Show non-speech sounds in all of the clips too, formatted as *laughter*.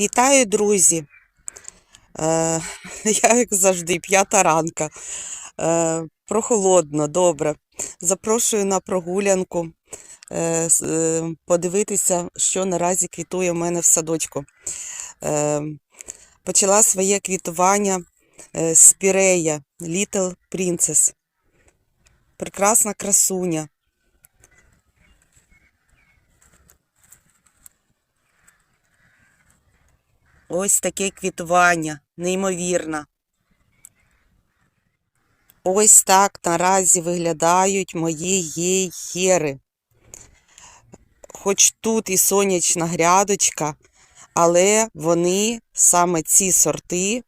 Вітаю, друзі! Е, *laughs* я, як завжди, п'ята ранка. Е, прохолодно, добре. Запрошую на прогулянку е, е, подивитися, що наразі квітує в мене в садочку. Е, почала своє квітування е, спірея Little Princess. Прекрасна красуня. Ось таке квітування, неймовірно. Ось так наразі виглядають мої гейхери. Хоч тут і сонячна грядочка, але вони, саме ці сорти,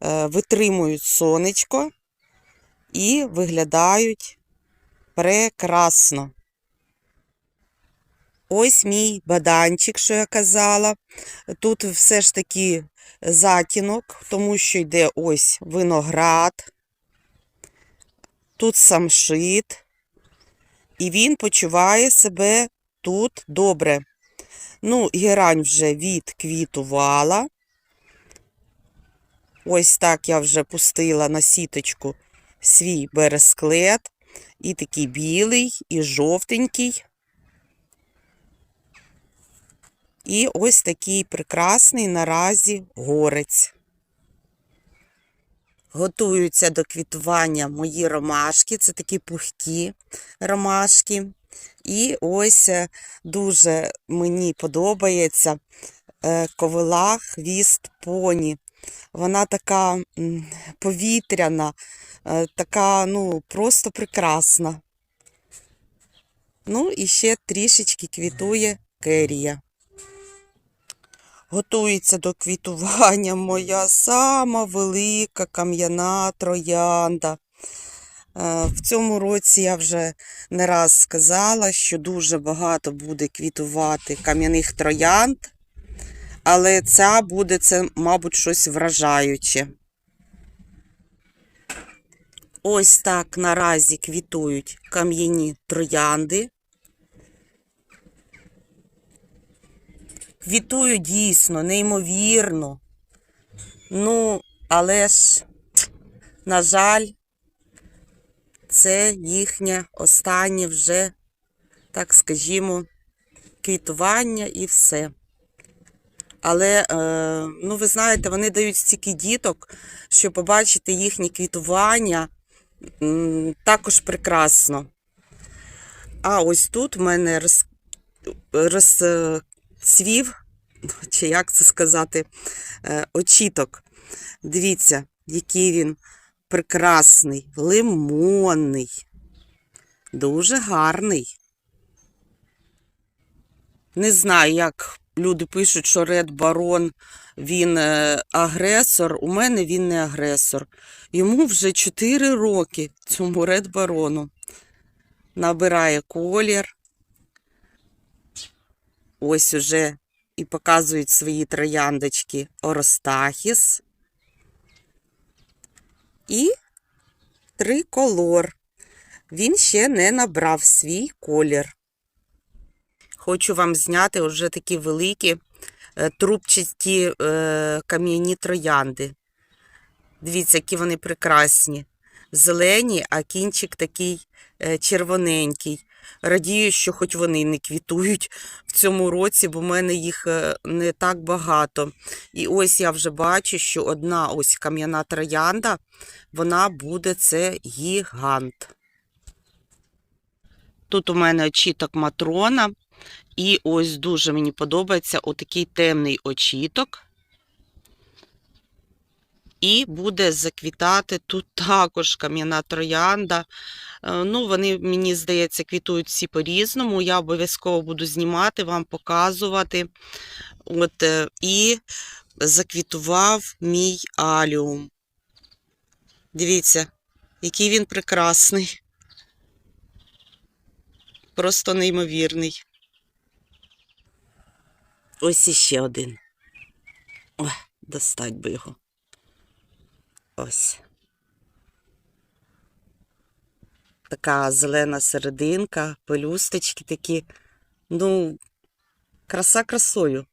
е, витримують сонечко і виглядають прекрасно. Ось мій баданчик, що я казала. Тут все ж таки затінок, тому що йде ось виноград, тут самшит, і він почуває себе тут добре. Ну, герань вже відквітувала. Ось так я вже пустила на сіточку свій бересклет. І такий білий, і жовтенький. І ось такий прекрасний наразі горець. Готуються до квітування мої ромашки. Це такі пухкі ромашки. І ось е, дуже мені подобається е, ковила хвіст поні. Вона така повітряна, е, така, ну, просто прекрасна. Ну, і ще трішечки квітує керія. Готується до квітування моя сама велика кам'яна троянда. Е, В цьому році я вже не раз сказала, що дуже багато буде квітувати кам'яних троянд, але ця буде це, мабуть, щось вражаюче. Ось так наразі квітують кам'яні троянди. Квітують дійсно, неймовірно. Ну, але ж, на жаль, це їхнє останнє вже, так скажімо, квітування і все. Але, е, ну, ви знаєте, вони дають стільки діток, що побачити їхнє квітування також прекрасно. А ось тут в мене роз, розцвів, чи як це сказати, е, очіток. Дивіться, який він прекрасний, лимонний, дуже гарний. Не знаю, як люди пишуть, що Ред Барон він е, агресор. У мене він не агресор. Йому вже 4 роки цьому Ред Барону. Набирає колір. Ось уже і показують свої трояндочки Оростахіс. І триколор. Він ще не набрав свій колір. Хочу вам зняти вже такі великі е, трубчасті е, кам'яні троянди. Дивіться, які вони прекрасні. Зелені, а кінчик такий е, червоненький. Радію, що хоч вони не квітують в цьому році, бо в мене їх е, не так багато. І ось я вже бачу, що одна ось кам'яна троянда, вона буде це гігант. Тут у мене очіток матрона. І ось дуже мені подобається отакий темний очіток. І буде заквітати тут *laughs* також кам'яна троянда. Е, Ну, вони, мені здається, квітують всі по-різному. Я обов'язково буду знімати, вам показувати. От, е, і заквітував мій аліум. Дивіться, який він прекрасний. Просто неймовірний. Ось іще один. Ой, достать би його. Ось. Така зелена серединка, пелюсточки такі. Ну, краса красою.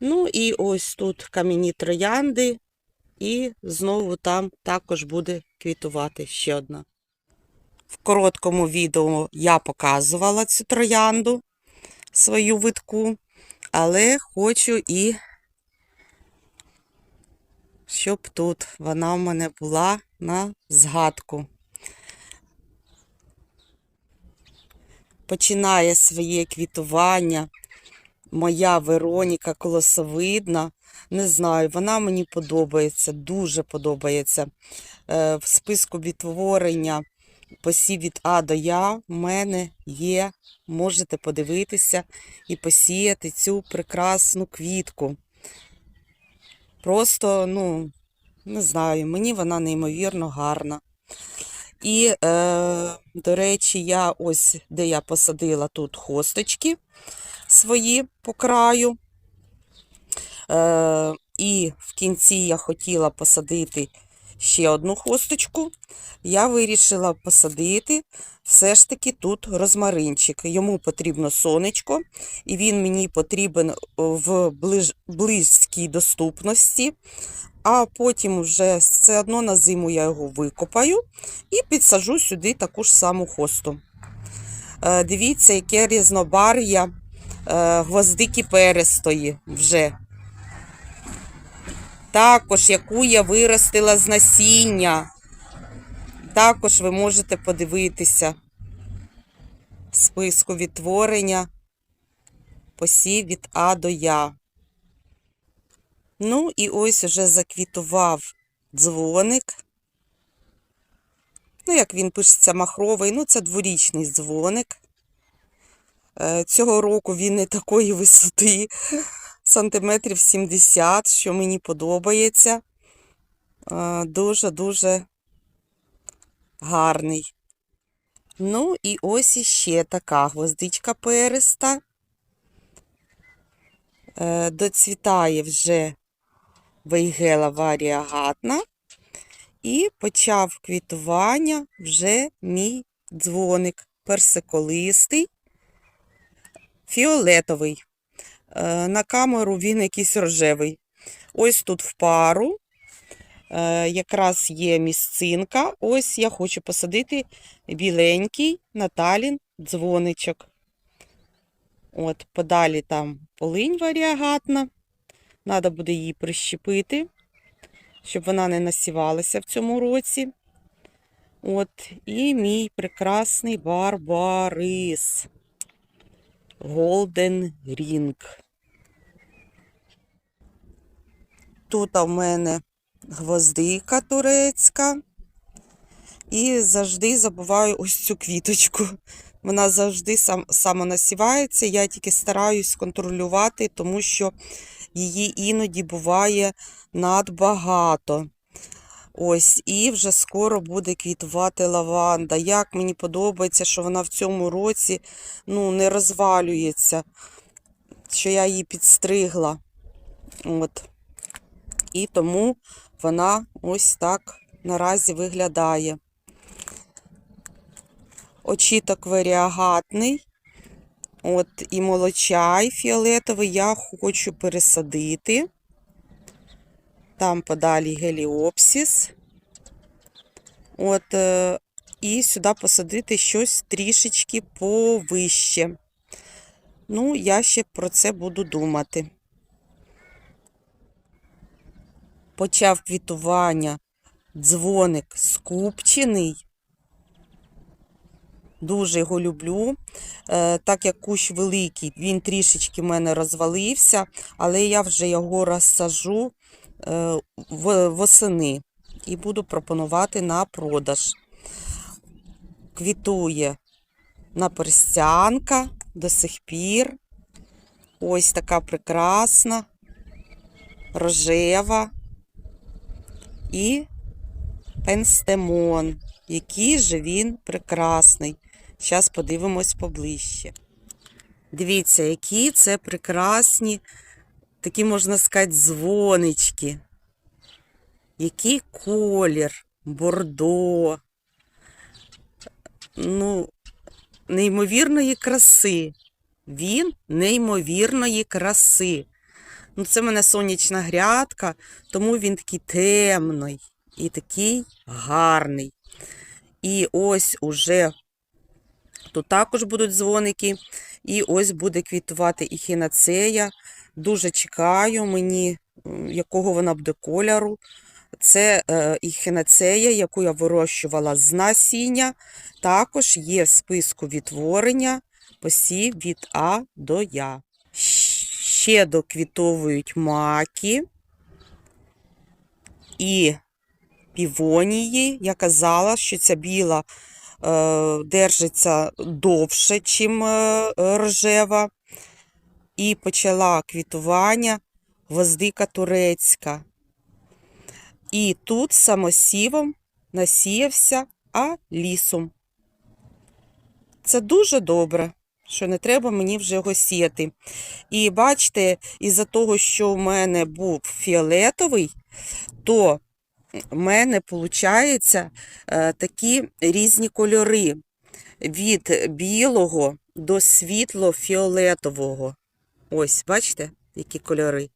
Ну і ось тут кам'яні троянди, і знову там також буде квітувати ще одна. В короткому відео я показувала цю троянду, свою витку, але хочу і щоб тут вона в мене була на згадку. Починає своє квітування моя Вероніка колосовидна. Не знаю, вона мені подобається, дуже подобається. Е, В списку відтворення посів від А до Я в мене є. Можете подивитися і посіяти цю прекрасну квітку. Просто, ну, не знаю, мені вона неймовірно гарна. І, е, до речі, я ось де я посадила тут хосточки свої по краю. Е, і в кінці я хотіла посадити ще одну хосточку. Я вирішила посадити все ж таки тут розмаринчик. Йому потрібно сонечко, і він мені потрібен в ближ... близькій доступності. А потім вже все одно на зиму я його викопаю і підсажу сюди таку ж саму хосту. Е, Дивіться, яке різнобар'я е, гвоздики перестої вже. Також, яку я виростила з насіння. Також ви можете подивитися списку відтворення посів від А до Я. Ну і ось уже заквітував дзвоник. Ну, як він пишеться махровий, ну це дворічний дзвоник. Е, Цього року він не такої висоти, сантиметрів 70, що мені подобається. Дуже-дуже гарний. Ну, і ось іще така гвоздичка периста. Е, Доцвітає вже вейгела варіагатна. І почав квітування вже мій дзвоник персиколистий, фіолетовий. Е, На камеру він якийсь рожевий. Ось тут в пару е, якраз є місцинка. Ось я хочу посадити біленький Наталін дзвоничок. От, подалі там полинь варіагатна. Треба буде її прищепити, щоб вона не насівалася в цьому році. От, і мій прекрасний барбарис. Golden Ring. Тут у мене гвоздика турецька. І завжди забуваю ось цю квіточку. Вона завжди сам, самонасівається. Я тільки стараюсь контролювати, тому що її іноді буває надбагато. Ось, і вже скоро буде квітувати лаванда. Як мені подобається, що вона в цьому році ну, не розвалюється, що я її підстригла. От. І тому вона ось так наразі виглядає. Очіток варіагатний. От і молочай фіолетовий я хочу пересадити. Там подалі геліопсіс. От, е, і сюди посадити щось трішечки повище. Ну, я ще про це буду думати. Почав квітування дзвоник скупчений. Дуже його люблю. Е, так як кущ великий, він трішечки в мене розвалився, але я вже його розсажу е, восени і буду пропонувати на продаж. Квітує наперстянка до сих пір. Ось така прекрасна, рожева і пенстемон. Який же він прекрасний. Зараз подивимось поближче. Дивіться, які це прекрасні, такі, можна сказати, дзвонички. Який колір, бордо. Ну, неймовірної краси. Він неймовірної краси. Ну, це в мене сонячна грядка, тому він такий темний і такий гарний. І ось уже тут також будуть дзвоники. І ось буде квітувати і хінацея. Дуже чекаю мені, якого вона буде кольору. Це е, і хінацея, яку я вирощувала з насіння. Також є в списку відтворення посів від А до Я. Ще доквітовують маки і півонії. Я казала, що ця біла е, держиться довше, ніж е, рожева. І почала квітування гвоздика турецька. І тут самосівом насіявся, а лісом. Це дуже добре, що не треба мені вже його сіяти. І бачите, із-за того, що в мене був фіолетовий, то в мене виходить такі різні кольори від білого до світло-фіолетового. Ось, бачите, які кольори.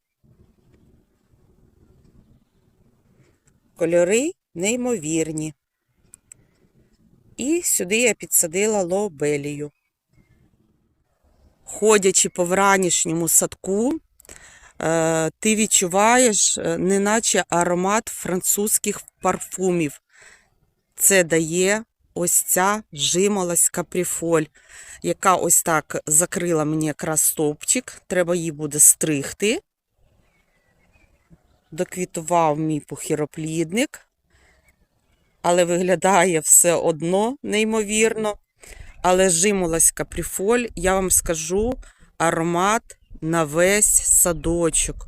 Кольори неймовірні. І сюди я підсадила лобелію. Ходячи по вранішньому садку, е, ти відчуваєш, е, неначе аромат французьких парфумів. Це дає ось ця жимолость капріфоль, яка ось так закрила мені якраз стовпчик. Треба її буде стригти. Доквітував мій похіроплідник, але виглядає все одно неймовірно. Але жимолость капріфоль, я вам скажу, аромат на весь садочок.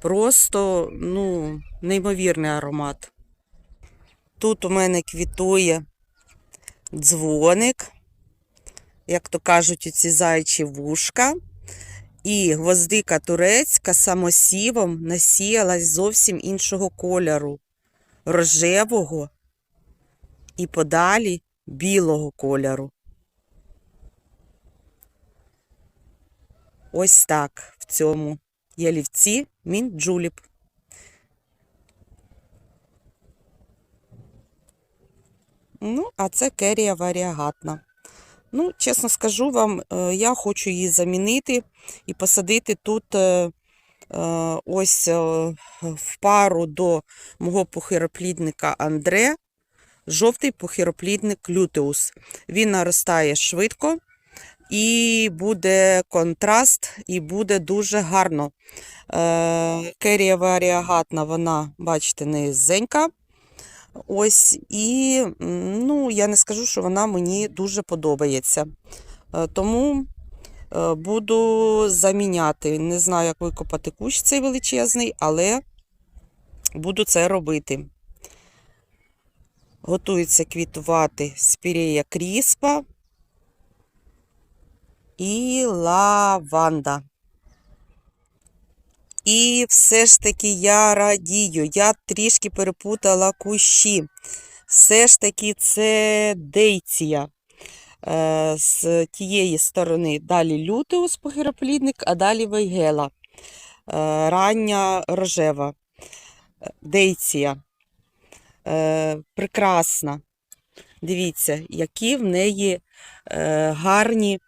Просто, ну, неймовірний аромат. Тут у мене квітує дзвоник, як то кажуть, оці зайчі вушка. І гвоздика турецька самосівом насіялась зовсім іншого кольору, рожевого і подалі білого кольору. Ось так в цьому ялівці мінджуліп. Ну, а це керія варіагатна. Ну, чесно скажу вам, е, я хочу її замінити і посадити тут е, е, ось в пару до мого похироплідника Андре жовтий похироплідник лютеус. Він наростає швидко і буде контраст, і буде дуже гарно. Е, Керія варіагатна, вона, бачите, низенька. Ось, і ну, я не скажу, що вона мені дуже подобається. Е, Тому е, буду заміняти. Не знаю, як викопати кущ цей величезний, але буду це робити. Готується квітувати спірея кріспа і лаванда. І все ж таки я радію. Я трішки перепутала кущі. Все ж таки це дейція. Е, з тієї сторони далі лютеус похироплідник, а далі вейгела. Е, рання рожева. Дейція. Е, прекрасна. Дивіться, які в неї е, гарні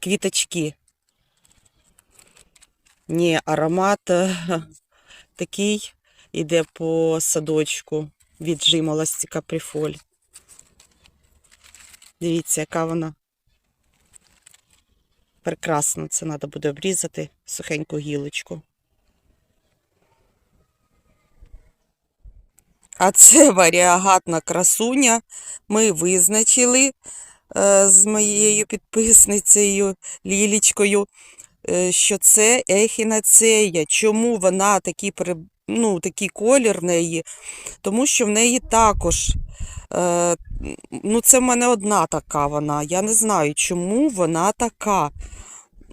квіточки. Ні, аромат е, такий іде по садочку від жимолості каприфоль. Дивіться, яка вона прекрасна. Це треба буде обрізати сухеньку гілочку. А це *laughs* варіагатна красуня. Ми визначили е, з моєю підписницею Лілічкою, е, що це ехінацея. Чому вона такий, ну, такий колір в неї? Тому що в неї також, е, ну це в мене одна така вона. Я не знаю, чому вона така.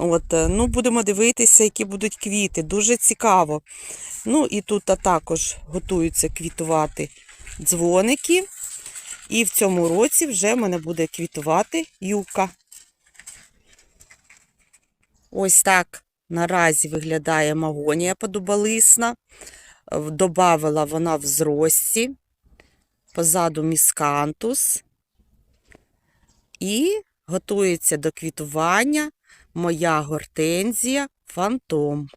От, е, ну, будемо дивитися, які будуть квіти. Дуже цікаво. Ну, і тут а також готуються квітувати дзвоники. І в цьому році вже в мене буде квітувати юка. Ось так Наразі виглядає магонія подубалисна. В- Добавила вона в зрості. Позаду міскантус. І готується до квітування моя гортензія фантом.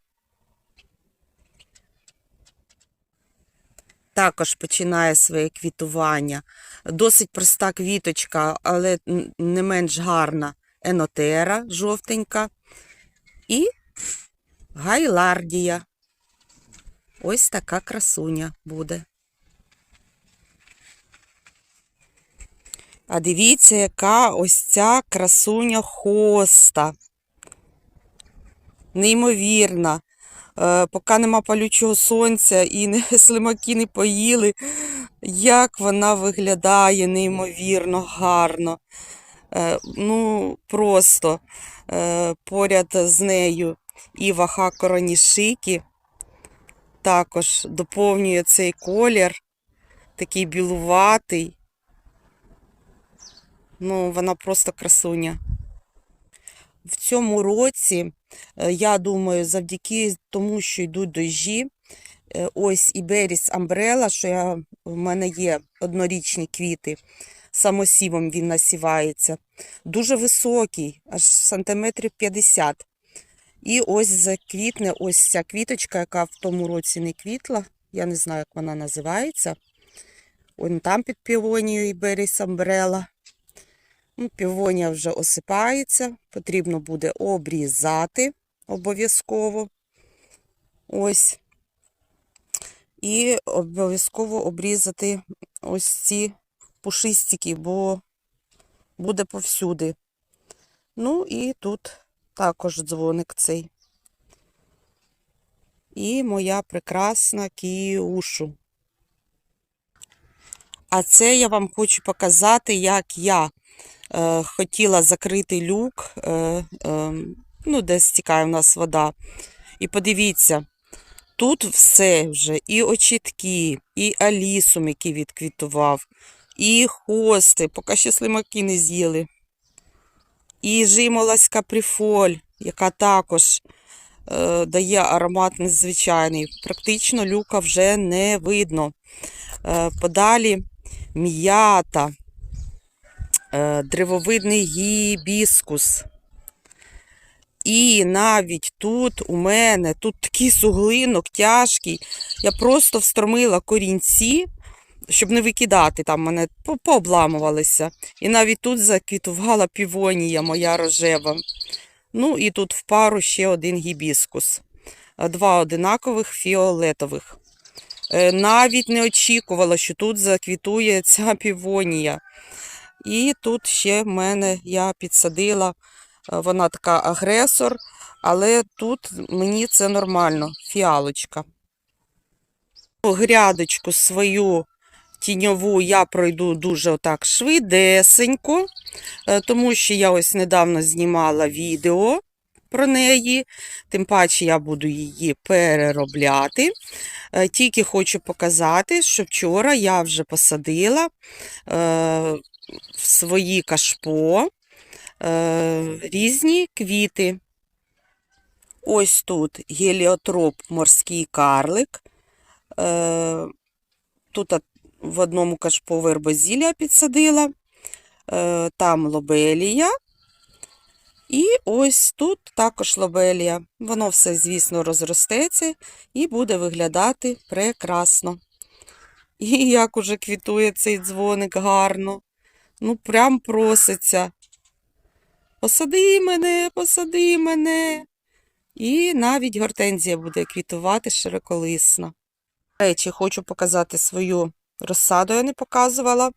Також починає своє квітування. Досить проста квіточка, але не менш гарна енотера жовтенька. І гайлардія. Ось така красуня буде. А дивіться, яка ось ця красуня хоста. Неймовірна. Е, поки нема палючого сонця і *laughs* слимаки не поїли, як вона виглядає неймовірно гарно. Е, ну, просто е, поряд з нею Іва Хакоронішики також доповнює цей колір, такий білуватий. Ну, вона просто красуня. В цьому році, я думаю, завдяки тому, що йдуть дощі, е, ось і Беріс Амбрела, що я, в мене є однорічні квіти, самосівом він насівається, дуже високий, аж сантиметрів 50. І ось заквітне ось ця квіточка, яка в тому році не квітла, я не знаю, як вона називається. Вон там під півонією і Беріс Амбрела. Ну, Півонія вже осипається, потрібно буде обрізати обов'язково. Ось. І обов'язково обрізати ось ці пушистики, бо буде повсюди. Ну і тут також дзвоник цей. І моя прекрасна кіушу. А це я вам хочу показати, як я хотіла закрити люк, е, е, ну, де стікає в нас вода. І подивіться, тут все вже, і очітки, і алісум, який відквітував, і хости, поки ще слимаки не з'їли. І жимолась капріфоль, яка також е, дає аромат незвичайний. Практично люка вже не видно. Е, подалі м'ята, е, древовидний гібіскус. І навіть тут у мене, тут такий суглинок тяжкий. Я просто встромила корінці, щоб не викидати, там мене пообламувалися. І навіть тут заквітувала півонія моя рожева. Ну і тут в пару ще один гібіскус. Е, Два одинакових фіолетових. Е, Навіть не очікувала, що тут заквітує ця півонія. І тут ще в мене я підсадила, е, вона така агресор, але тут мені це нормально, фіалочка. Грядочку свою тіньову я пройду дуже отак швидесенько, е, тому що я ось недавно знімала відео про неї, тим паче я буду її переробляти. Е, Тільки хочу показати, що вчора я вже посадила в свої кашпо е, різні квіти. Ось тут геліотроп морський карлик. Е, Тут в одному кашпо вербозілля підсадила, е, там лобелія. І ось тут також лобелія. Воно все, звісно, розростеться і буде виглядати прекрасно. І як уже квітує цей дзвоник гарно. Ну, прям проситься. Посади мене, посади мене. І навіть гортензія буде квітувати широколисна. До речі, хочу показати свою розсаду, я не показувала.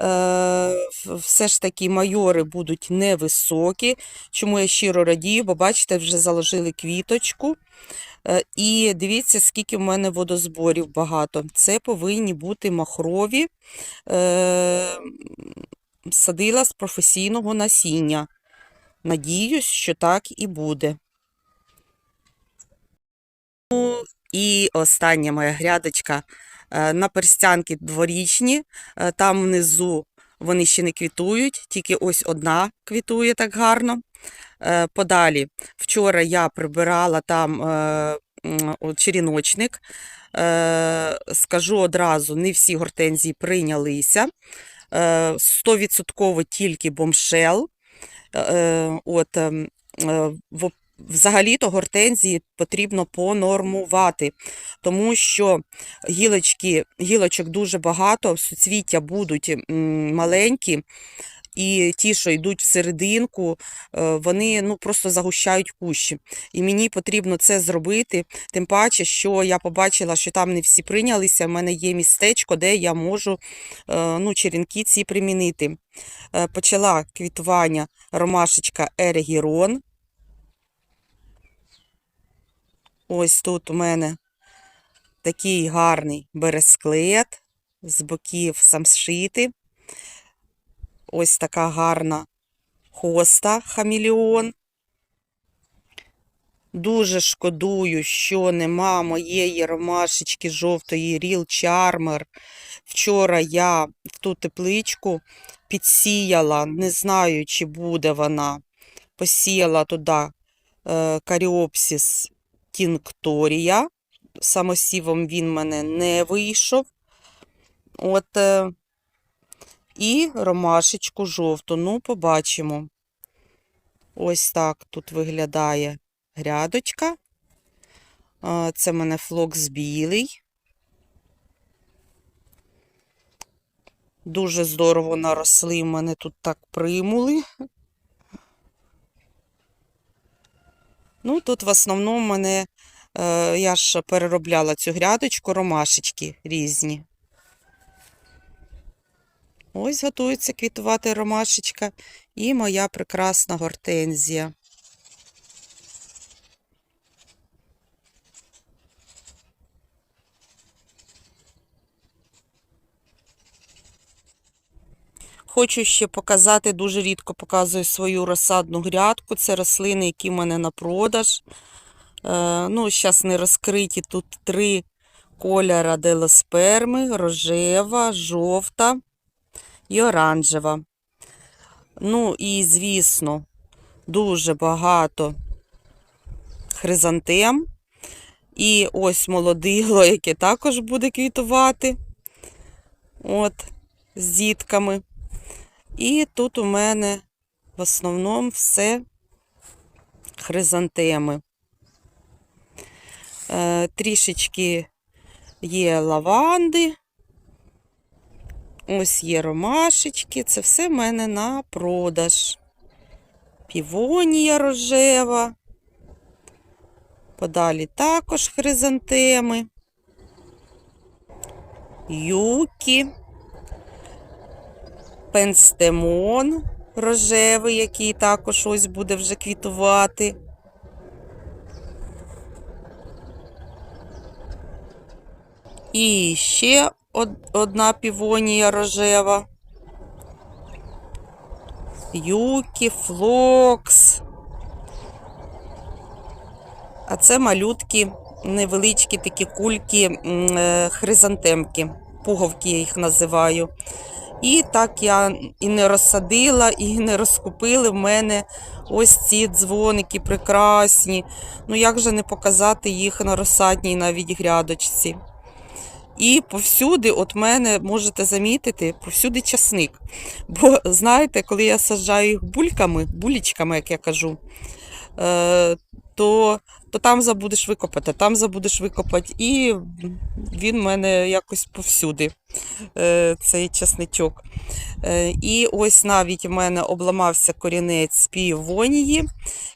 Е, все ж таки майори будуть невисокі, чому я щиро радію, бо бачите, вже заложили квіточку. Е, і дивіться, скільки в мене водозборів багато. Це повинні бути махрові. Садила з професійного насіння. Надіюсь, що так і буде. Ну, І остання моя грядочка е, на перстянки дворічні. Е, Там внизу вони ще не квітують, тільки ось одна квітує так гарно. Е, Подалі, вчора я прибирала там черіночник. Скажу одразу, не всі гортензії прийнялися. Е, 100% тільки бомшел. Е, От, ем, е, Взагалі-то гортензії потрібно понормувати, тому що гілочки, гілочок дуже багато, суцвіття будуть маленькі, і ті, що йдуть всерединку, е, вони ну, просто загущають кущі. І мені потрібно це зробити, тим паче, що я побачила, що там не всі прийнялися, в мене є містечко, де я можу е, ну, черенки ці примінити. Е, Почала квітування ромашечка Ерегірон. Ось тут у мене такий гарний бересклет, з боків самшити. Ось така гарна хоста хамілеон. Дуже шкодую, що нема моєї ромашечки жовтої Real Charmer. Вчора я в ту тепличку підсіяла, не знаю, чи буде вона. Посіяла туди е, каріопсис Тінкторія. Самосівом він мене не вийшов. От, е, і ромашечку жовту. Ну, побачимо. Ось так тут виглядає грядочка. Це в мене флокс білий. Дуже здорово наросли. В мене тут так примули. Ну, тут в основному мене, е, я ж переробляла цю грядочку, ромашечки різні. Ось готується квітувати ромашечка і моя прекрасна гортензія. Хочу ще показати, дуже рідко показую свою розсадну грядку. Це рослини, які в мене на продаж. Е, ну, зараз не розкриті. Тут три кольора делосперми, рожева, жовта і оранжева. Ну і, звісно, дуже багато хризантем. І ось молодило, яке також буде квітувати. От, з дітками. І тут у мене в основному все хризантеми. Е, трішечки є лаванди. Ось є ромашечки. Це все в мене на продаж. Півонія рожева. Подалі також хризантеми. Юкі. Пенстемон рожевий, який також ось буде вже квітувати. І ще одна півонія рожева. Юкі, флокс. А це малютки, невеличкі такі кульки, е, хризантемки, пуговки я їх називаю. І так я і не розсадила, і не розкупили в мене ось ці дзвоники прекрасні. Ну як же не показати їх на розсадній навіть грядочці. І повсюди, от мене можете замітити, повсюди часник. Бо знаєте, коли я саджаю їх бульками, булічками, як я кажу, е, то, то там забудеш викопати, там забудеш викопати. І він в мене якось повсюди, е, цей часничок. Е, І ось навіть у мене обламався корінець півонії,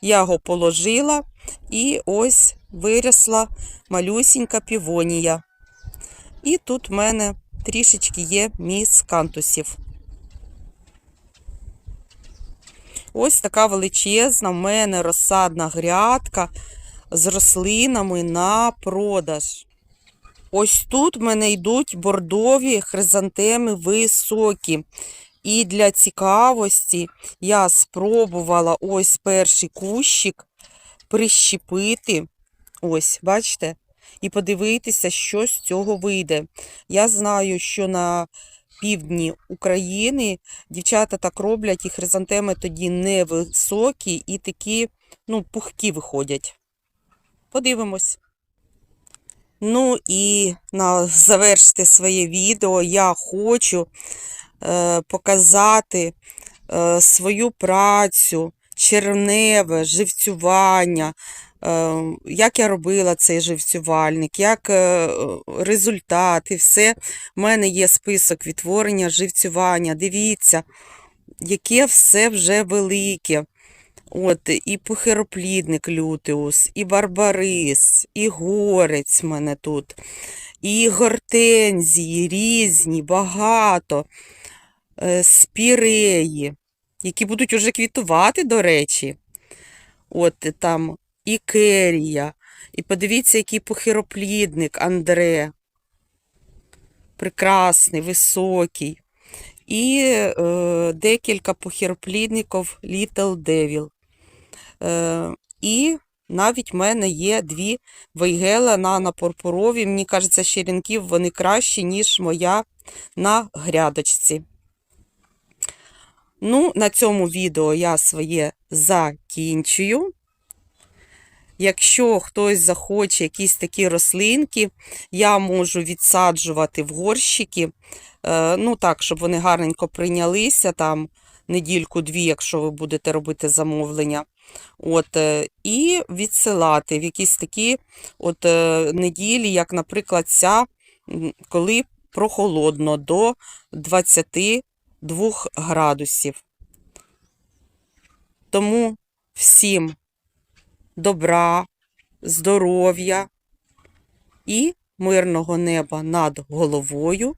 я його положила, і ось виросла малюсінька півонія. І тут в мене трішечки є міскантусів. Ось така величезна в мене розсадна грядка з рослинами на продаж. Ось тут в мене йдуть бордові хризантеми високі. І для цікавості я спробувала ось перший кущик прищепити. Ось, бачите? І подивитися, що з цього вийде. Я знаю, що на півдні України дівчата так роблять, і хризантеми тоді невисокі і такі, ну, пухкі виходять. Подивимось. Ну і на завершити своє відео я хочу е, показати е, свою працю, червневе, живцювання, як я робила цей живцювальник, як е, результат і все. У мене є список відтворення живцювання. Дивіться, яке все вже велике. От, і пухироплідник лютеус, і барбарис, і горець в мене тут, і гортензії різні, багато, е, спіреї, які будуть уже квітувати, до речі. От там і керія. І подивіться, який пухироплідник Андре. Прекрасний, високий. І е, декілька пухироплідників Little Devil. Е, і навіть в мене є дві вейгела на, на пурпурові. Мені кажеться, черенків вони кращі, ніж моя на грядочці. Ну, на цьому відео я своє закінчую. Якщо хтось захоче якісь такі рослинки, я можу відсаджувати в горщики. Е, ну так, щоб вони гарненько прийнялися, там недільку-дві, якщо ви будете робити замовлення. От, е, і відсилати в якісь такі от е, неділі, як, наприклад, ця, коли прохолодно до 22 градусів. Тому всім добра, здоров'я і мирного неба над головою.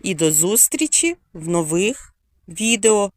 І до зустрічі в нових відео.